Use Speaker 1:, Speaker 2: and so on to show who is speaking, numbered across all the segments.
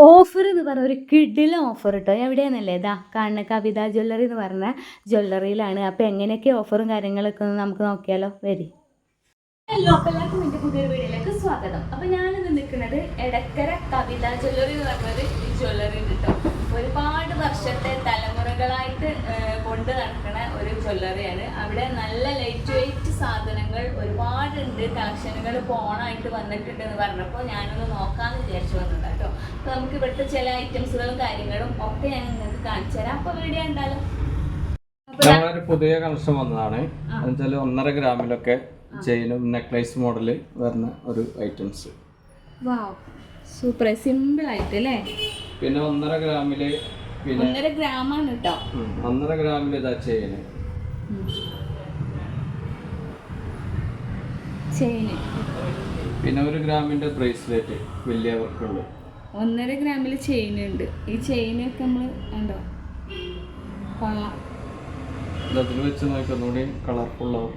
Speaker 1: Offer എന്ന് പറഞ്ഞ ഒരു കിഡിലെ ഓഫർ കേട്ടോ എവിടെയാണെന്നല്ലേ ഇതാ കാണുന്ന കവിത ജ്വല്ലറി എന്ന് പറഞ്ഞ ജ്വല്ലറിയിലാണ്. അപ്പോൾ എങ്ങനെയൊക്കെ ഓഫറും കാര്യങ്ങളൊക്കെ ഒന്ന് നമുക്ക് നോക്കിയാലോ? വരി. ഹലോ എല്ലാവർക്കും എന്റെ പുതിയൊരു വീഡിയോയിലേക്ക് സ്വാഗതം. അപ്പോൾ ഞാനിന്ന് നിൽക്കുന്നത് എടക്കര കവിത ജ്വല്ലറി എന്ന് പറഞ്ഞൊരു ജ്വല്ലറി ഉണ്ട് ഒരുപാട് വർഷത്തെ തലമുറകളായിട്ട് ഏഹ്, കൊണ്ട് നടക്കുന്ന ഒരു ജ്വല്ലറിയാണ് അവിടെ നല്ല ലൈറ്റ് വെയിറ്റ് സാധനങ്ങൾ ഒരുപാടുണ്ട്. കളക്ഷനുകൾ ഓണായിട്ട് വന്നിട്ടുണ്ട് എന്ന് പറഞ്ഞപ്പോൾ ഞാനൊന്ന് നോക്കാന്ന് വിചാരിച്ചു വന്നത് കേട്ടോ അപ്പോൾ നമുക്ക് ഇവിടുത്തെ ചില ഐറ്റംസുകളും കാര്യങ്ങളും ഒക്കെ ഞാൻ നിങ്ങൾക്ക് കാണിച്ചു തരാം. അപ്പോൾ വീഡിയോ ഉണ്ടാലും
Speaker 2: ഞങ്ങളൊരു പുതിയ കളക്ഷൻ വന്നതാണ്. എന്നുവെച്ചാൽ ഒന്നര ഗ്രാമിലൊക്കെ ചെയിനും നെക്ലൈസ് മോഡൽ വരുന്ന ഒരു ഐറ്റംസ്
Speaker 1: സൂപ്പർ സിമ്പിൾ ആയിട്ട് അല്ലേ?
Speaker 2: പിന്നെ ഒന്നര ഗ്രാമിൽ
Speaker 1: ഒന്നര ഗ്രാമാണ് കേട്ടോ
Speaker 2: ഒന്നര ഗ്രാമിൽ ഇതാ ചെയിന്.
Speaker 1: ചെയിന്
Speaker 2: പിന്നെ ഒരു ഗ്രാമിന്റെ ബ്രേസ്ലെറ്റ് വലിയ വർക്കുള്ളു
Speaker 1: ഒന്നര ഗ്രാമിൽ ചെയിൻ ഉണ്ട് ഈ ചെയിനൊക്കെ നമ്മൾ ഉണ്ടോ കൊള്ളാം
Speaker 2: അതിൽ വെച്ച് നോക്കി ഒന്നുകൂടി കളർഫുൾ ആവും.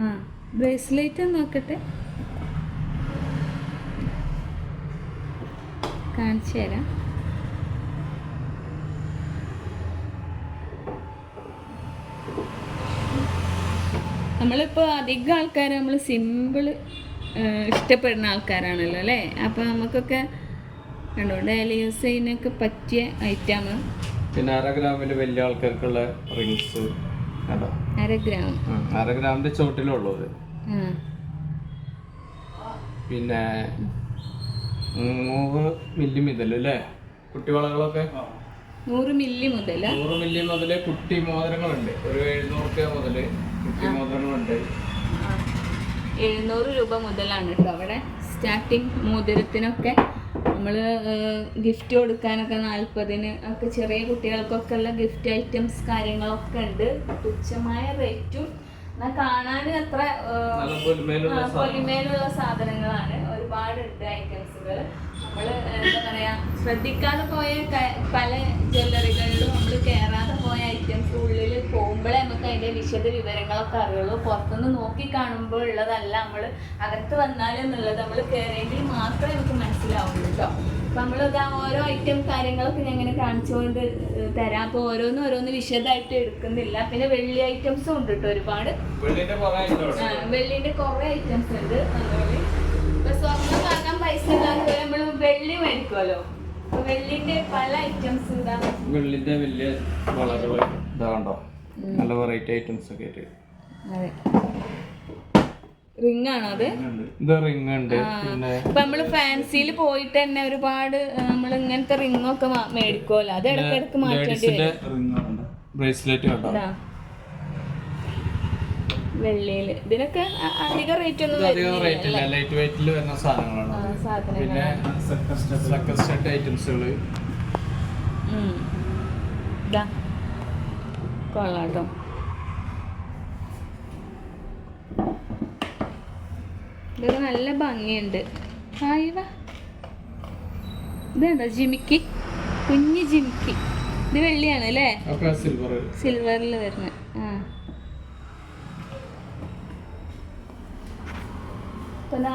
Speaker 1: ആ ബ്രേസ്ലെറ്റ് നോക്കട്ടെ. കാണിച്ചു തരാം. നമ്മളിപ്പോൾ അധികം ആൾക്കാർ നമ്മൾ സിമ്പിൾ ഇഷ്ടപ്പെടുന്ന ആൾക്കാരാണല്ലോ അല്ലേ? അപ്പോൾ നമുക്കൊക്കെ കണ്ടോ ഡെയിലി യൂസ് ചെയ്യുന്നൊക്കെ പറ്റിയ ഐറ്റമാണ്
Speaker 2: പിന്നെ അര ഗ്രാമിൽ വലിയ ആൾക്കാർക്കുള്ള റിങ്സ് കണ്ടോ?
Speaker 1: അര ഗ്രാം.
Speaker 2: അര ഗ്രാമിന്റെ ചോട്ടിലുള്ളൂ ഇത് പിന്നെ നൂറ് മില്ലി മുതൽ അല്ലേ? കുട്ടിവളകളൊക്കെ
Speaker 1: നൂറ് മില്ലി മുതൽ
Speaker 2: നൂറ് മില്ലി മുതൽ കുട്ടി മോതിരങ്ങളുണ്ട്. ഒരു എഴുന്നൂറ് രൂപ മോതിരങ്ങളുണ്ട്
Speaker 1: എഴുന്നൂറ് രൂപ മുതലാണ് കേട്ടോ അവിടെ സ്റ്റാർട്ടിങ് മോതിരത്തിനൊക്കെ. നമ്മൾ ഗിഫ്റ്റ് കൊടുക്കാനൊക്കെ നാൽപ്പതിന് ഒക്കെ ചെറിയ കുട്ടികൾക്കൊക്കെ ഉള്ള ഗിഫ്റ്റ് ഐറ്റംസ് കാര്യങ്ങളൊക്കെ ഉണ്ട്. തുച്ഛമായ റേറ്റും എന്നാൽ കാണാൻ അത്ര പൊലിമേലുള്ള സാധനങ്ങളാണ്. ഒരുപാടുണ്ട് ഐറ്റംസുകൾ നമ്മൾ എന്താ പറയാ ശ്രദ്ധിക്കാതെ പോയ പല ജ്വല്ലറികളിലും നമ്മൾ കയറാതെ പോയ ഐറ്റംസ് ഉള്ളിൽ പോകുമ്പോഴേ നമുക്ക് അതിന്റെ വിശദ വിവരങ്ങളൊക്കെ അറിയുള്ളൂ. പുറത്തുനിന്ന് നോക്കി കാണുമ്പോൾ ഉള്ളതല്ല. നമ്മൾ അകത്ത് വന്നാലെന്നുള്ളത് നമ്മൾ കയറിയെങ്കിൽ മാത്രമേ നമുക്ക് മനസ്സിലാവുള്ളൂ. കേട്ടോ അപ്പം നമ്മൾ ആ ഓരോ ഐറ്റം കാര്യങ്ങളൊക്കെ ഞാൻ ഇങ്ങനെ കാണിച്ചുകൊണ്ട് തരാം. അപ്പോൾ ഓരോന്ന് ഓരോന്ന് വിശദമായിട്ട് എടുക്കുന്നില്ല. പിന്നെ വെള്ളി ഐറ്റംസും ഉണ്ട് കേട്ടോ ഒരുപാട്.
Speaker 2: വെള്ളിന്റെ കുറെ
Speaker 1: ഐറ്റംസ് ഉണ്ട്. അതുപോലെ ഇപ്പൊ സ്വർണം വാങ്ങാൻ പൈസ ഇല്ലാത്തവരെ നമ്മൾ വെള്ളി മേടിക്കുമല്ലോ അപ്പൊ വെള്ളിന്റെ പല ഐറ്റംസ്
Speaker 2: വെള്ളിന്റെ വലിയ വളരെ ഇതാണ്ടോ നല്ല വെറൈറ്റി ഐറ്റംസ് ഒക്കെ ആയിട്ട്.
Speaker 1: അതെ. റിംഗ് ആണോ അത്?
Speaker 2: ഇത് റിംഗ് ഉണ്ട്. പിന്നെ
Speaker 1: ഇപ്പൊ നമ്മൾ ഫാൻസിയിൽ പോയിട്ട് തന്നെ ഒരുപാട് നമ്മൾ ഇങ്ങനത്തെ റിംഗ് ഒക്കെ മേടിക്കുമല്ലോ അത് ഇടയ്ക്കിടയ്ക്ക് മാറ്റേണ്ടി വരും.
Speaker 2: ബ്രേസ്ലെറ്റ്
Speaker 1: ഇതാ. വെള്ളിയിൽ. ഇതിനൊക്കെ അധികം റേറ്റ് ഒന്നും
Speaker 2: ഇത് അധികം റേറ്റ് ഇല്ല. ലൈറ്റ് വെയിറ്റിൽ വരുന്ന സാധനങ്ങളാണ് പിന്നെ സക്കർ സ്റ്റഡ് ഐറ്റംസുകൾ
Speaker 1: ഉം. ദാ. കൊള്ളാം ട്ടോ ഇതൊക്കെ നല്ല ഭംഗിയുണ്ട്. ഹായ് വാ. ഇതുണ്ടോ ജിമിക്കി? കുഞ്ഞ് ജിമിക്കി. ഇത് വെള്ളിയാണ് അല്ലേ? സിൽവറിൽ വരുന്നത് ആ. പിന്നെ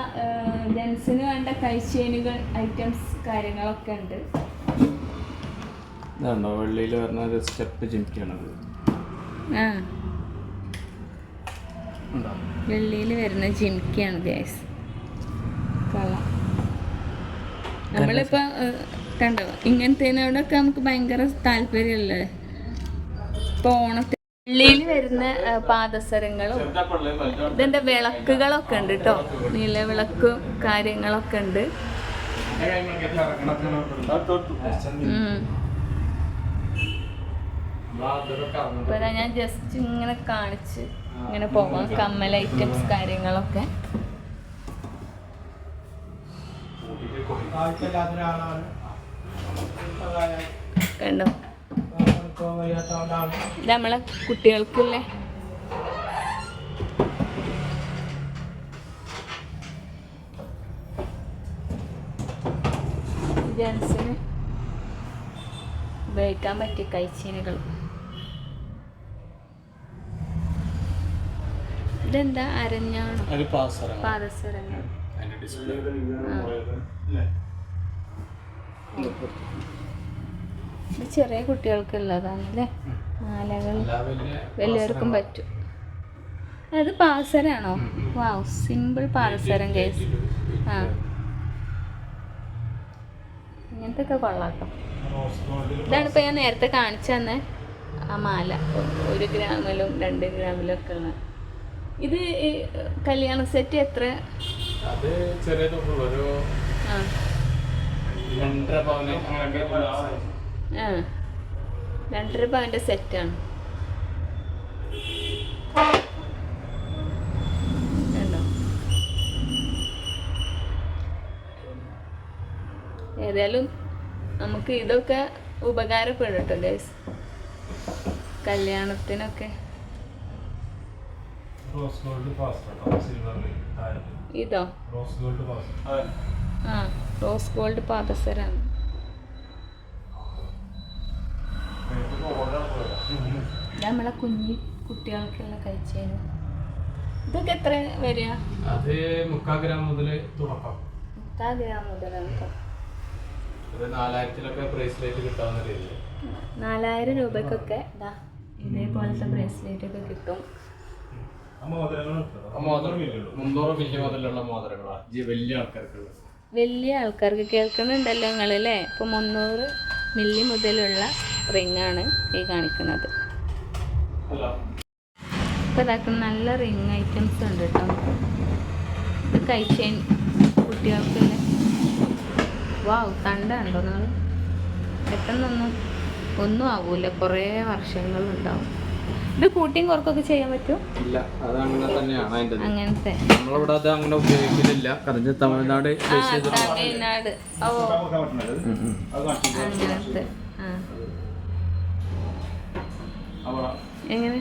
Speaker 1: ജെൻസിന് വേണ്ട കൈച്ചേനുകൾ ഐറ്റംസ് കാര്യങ്ങളൊക്കെ ഉണ്ട്.
Speaker 2: ഇതാണ്ടോ വെള്ളിയിൽ വരുന്ന ഒരു സ്റ്റെപ്പ് ജിമിക്കാണത്
Speaker 1: ആ. വെള്ളിയിൽ വരുന്ന ജിമിക്കാണ് ഗ്യാസ് നമ്മളിപ്പോ നമ്മളിപ്പോൾ കണ്ടോ? ഇങ്ങനത്തേനോടൊക്കെ നമുക്ക് ഭയങ്കര താല്പര്യമല്ലേ ഇപ്പോൾ ഓണത്തിന് വെള്ളിയിൽ വരുന്ന പാദസരങ്ങളും ഇതിന്റെ വിളക്കുകളൊക്കെ ഉണ്ട് കേട്ടോ നിലവിളക്കും കാര്യങ്ങളൊക്കെ ഉണ്ട്. ഇതാ ഞാൻ ജസ്റ്റ് ഇങ്ങനെ കാണിച്ച് ഇങ്ങനെ പോകാം കമ്മൽ ഐറ്റംസ് കാര്യങ്ങളൊക്കെ. കണ്ടോ? ഇത് നമ്മളെ കുട്ടികൾക്കില്ലേ ജെൻസിന് ഉപയോഗിക്കാൻ പറ്റിയ കൈച്ചീനുകൾ ഇതെന്താ? അരഞ്ഞാണോ? പാദസരങ്ങൾ. ഇത് ചെറിയ കുട്ടികൾക്കുള്ളതാണല്ലേ? മാലകൾ വലിയവർക്കും പറ്റും. അത് പാസരാണോ വാവ് സിമ്പിൾ പാദസരം കേസ് ആ. ഇങ്ങനത്തെ ഒക്കെ കൊള്ളാട്ടോ. ഇതാണ് ഇപ്പൊ ഞാൻ നേരത്തെ കാണിച്ചു തന്നെ ആ മാല. ഒരു ഗ്രാമിലും രണ്ട് ഗ്രാമിലും ഒക്കെ ഉള്ള ഇത് കല്യാണ സെറ്റ് എത്ര?
Speaker 2: അത് ചെറിയ ഒരു രണ്ടര പവന് അങ്ങനെയൊക്കെ
Speaker 1: ആ. രണ്ടര പവന്റെ സെറ്റാണ് ഏതായാലും നമുക്ക് ഇതൊക്കെ ഉപകാരപ്പെടും കേട്ടോ ഗൈസ് കല്യാണത്തിനൊക്കെ.
Speaker 3: റോസ് ഗോൾഡ് പാസ്പോർട്ട് സിൽവറിൽ
Speaker 1: ഇതോ?
Speaker 3: റോസ് ഗോൾഡ് പാസ്പോർട്ട്
Speaker 1: ആ. റോസ് ഗോൾഡ് പാദസരാണ്. നമ്മളെ കുഞ്ഞി കുട്ടികൾക്കുള്ള കഴിച്ചേനും. ഇതൊക്കെ എത്ര വരിക?
Speaker 2: അത് മുക്കാൽ ഗ്രാം മുതൽ തുടക്കം.
Speaker 1: മുക്കാൽ ഗ്രാം
Speaker 2: മുതൽ നാലായിരത്തിലൊക്കെ ബ്രേസ്ലെറ്റ് കിട്ടാവുന്ന രീതിയിൽ
Speaker 1: നാലായിരം രൂപക്കൊക്കെ ഇതാ ഇതേപോലത്തെ ബ്രേസ്ലെറ്റ് ഒക്കെ കിട്ടും.
Speaker 2: മുന്നൂറ് മില്ലി മുതലുള്ള മോതിരങ്ങളാണ് ജി വലിയ ആൾക്കാർക്കുള്ള
Speaker 1: വലിയ ആൾക്കാർക്ക് കേൾക്കുന്നുണ്ടല്ലോ നിങ്ങളല്ലേ? ഇപ്പൊ ഇപ്പോൾ മുന്നൂറ് മില്ലി മുതലുള്ള ആണ് ഈ കാണിക്കുന്നത്.
Speaker 2: ഇപ്പൊ
Speaker 1: ഇപ്പോൾ ഇതാക്കുന്ന നല്ല റിങ് ഐറ്റംസ് ഉണ്ട് കേട്ടോ. ഇത് കഴിച്ചേൻ കുട്ടികൾക്കല്ലേ? വാവ് കണ്ടുണ്ടോ നിങ്ങൾ? പെട്ടെന്നൊന്നും ഒന്നും ആവൂല. കുറേ വർഷങ്ങളുണ്ടാവും ഇത് കൂട്ടിയും കുറക്കൊക്കെ ചെയ്യാൻ പറ്റും
Speaker 2: ഇല്ല അത് അങ്ങനെ തന്നെയാണ് അതിന്റെ
Speaker 1: അങ്ങനത്തെ.
Speaker 2: നമ്മളിവിടെ അത് അങ്ങനെ ഉപയോഗിക്കുന്നില്ല കാരണം തമിഴ്നാട്
Speaker 1: തമിഴ്നാട്. ഓ. അങ്ങനത്തെ. എങ്ങനെ?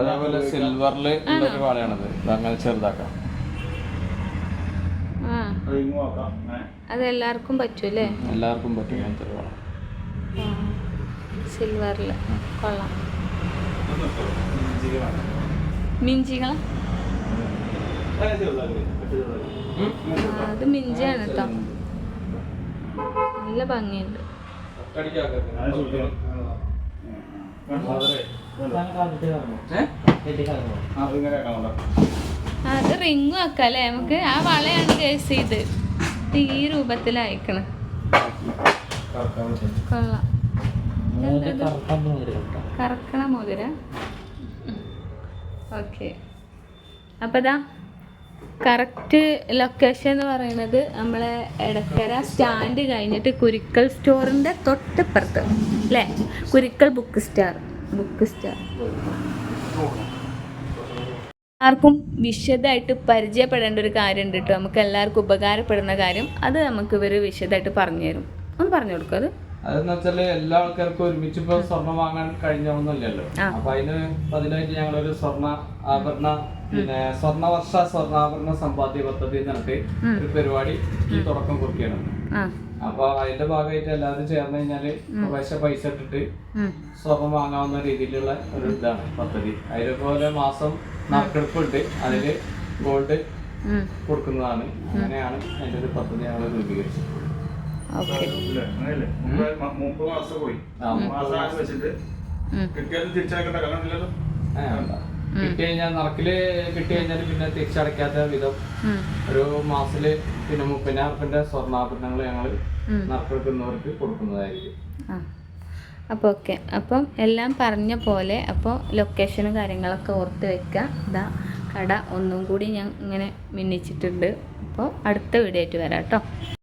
Speaker 2: അതേപോലെ സിൽവറിൽ ഉള്ളൊരു വാളയാണത് ഇത് അങ്ങനെ ചെറുതാക്കാം.
Speaker 1: ആ. അത് എല്ലാവർക്കും പറ്റൂലേ
Speaker 2: എല്ലാവർക്കും പറ്റും
Speaker 1: സിൽവറിൽ കൊള്ളാം. മിഞ്ചികള? അത് മിഞ്ചിയാണ് കേട്ടോ നല്ല ഭംഗിയുണ്ട്. അത് റിങ്ങും ആക്കാം അല്ലേ നമുക്ക് ആ വളയാണ് കേസ് ചെയ്ത് ഈ രൂപത്തിലയക്കണം കൊള്ളാം. കറക്കണ മോതിര? ഓക്കെ. അപ്പോൾ ഇതാ കറക്റ്റ് ലൊക്കേഷൻ എന്ന് പറയുന്നത് നമ്മളെ എടക്കര സ്റ്റാൻഡ് കഴിഞ്ഞിട്ട് കുരുക്കൽ സ്റ്റോറിന്റെ തൊട്ടപ്പുറത്ത്. അല്ലേ Kurukkal book star book star ആർക്കും വിശദമായിട്ട് പരിചയപ്പെടേണ്ട ഒരു കാര്യമുണ്ട് കേട്ടോ. നമുക്ക് എല്ലാവർക്കും ഉപകാരപ്പെടുന്ന കാര്യം. അത് നമുക്ക് ഇവർ വിശദമായിട്ട് പറഞ്ഞു തരും. ഒന്ന് പറഞ്ഞു കൊടുക്കും അത്.
Speaker 2: അതെന്ന് വെച്ചാൽ എല്ലാ ആൾക്കാർക്കും ഒരുമിച്ച് ഇപ്പൊ സ്വർണം വാങ്ങാൻ കഴിഞ്ഞൊന്നുമില്ലല്ലോ
Speaker 1: ആ.
Speaker 2: അപ്പൊ അതിന് അതിനായിട്ട് ഞങ്ങളൊരു സ്വർണ ആഭരണ പിന്നെ സ്വർണവർഷ സ്വർണാഭരണ സമ്പാദ്യ പദ്ധതി എന്നിട്ട് ഒരു പരിപാടി ഈ തുടക്കം കുറിക്കുകയാണ്.
Speaker 1: ആ.
Speaker 2: അപ്പൊ അതിന്റെ ഭാഗമായിട്ട് എല്ലാവരും ചേർന്ന് കഴിഞ്ഞാൽ കുറേശ്ശെ പൈസ ഇട്ടിട്ട്. സ്വർണം വാങ്ങാവുന്ന രീതിയിലുള്ള ഒരു ഇതാണ് പദ്ധതി. അതിലേപോലെ മാസം നറുക്കെടുപ്പുണ്ട് അതിൽ ഗോൾഡ് കൊടുക്കുന്നതാണ്. അങ്ങനെയാണ് അതിന്റെ ഒരു പദ്ധതി ഞങ്ങൾ രൂപീകരിച്ചത്.
Speaker 1: ഓക്കെ.
Speaker 3: മുപ്പത് മാസം പോയി.
Speaker 2: ആ,
Speaker 3: മാസം വെച്ചിട്ട്
Speaker 1: ഉം.
Speaker 3: കിട്ടിയാലും തിരിച്ചയക്കേണ്ട കാരണം
Speaker 2: ഏ, കിട്ടി കഴിഞ്ഞാൽ നറുക്കിൽ കിട്ടി കഴിഞ്ഞാൽ പിന്നെ തിരിച്ചടയ്ക്കാത്ത വിധം. ഒരു മാസത്തിൽ പിന്നെ മുപ്പതിനായിരത്തിന്റെ സ്വർണാഭരണങ്ങൾ ഞങ്ങൾ. നറുക്കെടുക്കുന്നവർക്ക് കൊടുക്കുന്നതായിരിക്കും.
Speaker 1: അപ്പൊ അപ്പോൾ ഓക്കെ. അപ്പം എല്ലാം പറഞ്ഞ പോലെ അപ്പോൾ ലൊക്കേഷനും കാര്യങ്ങളൊക്കെ ഓർത്ത് വെക്കുക ഇതാ കട ഒന്നും കൂടി ഞാൻ ഇങ്ങനെ മിന്നിച്ചിട്ടുണ്ട്. അപ്പോൾ അടുത്ത വീഡിയോ ആയിട്ട് വരാം കേട്ടോ.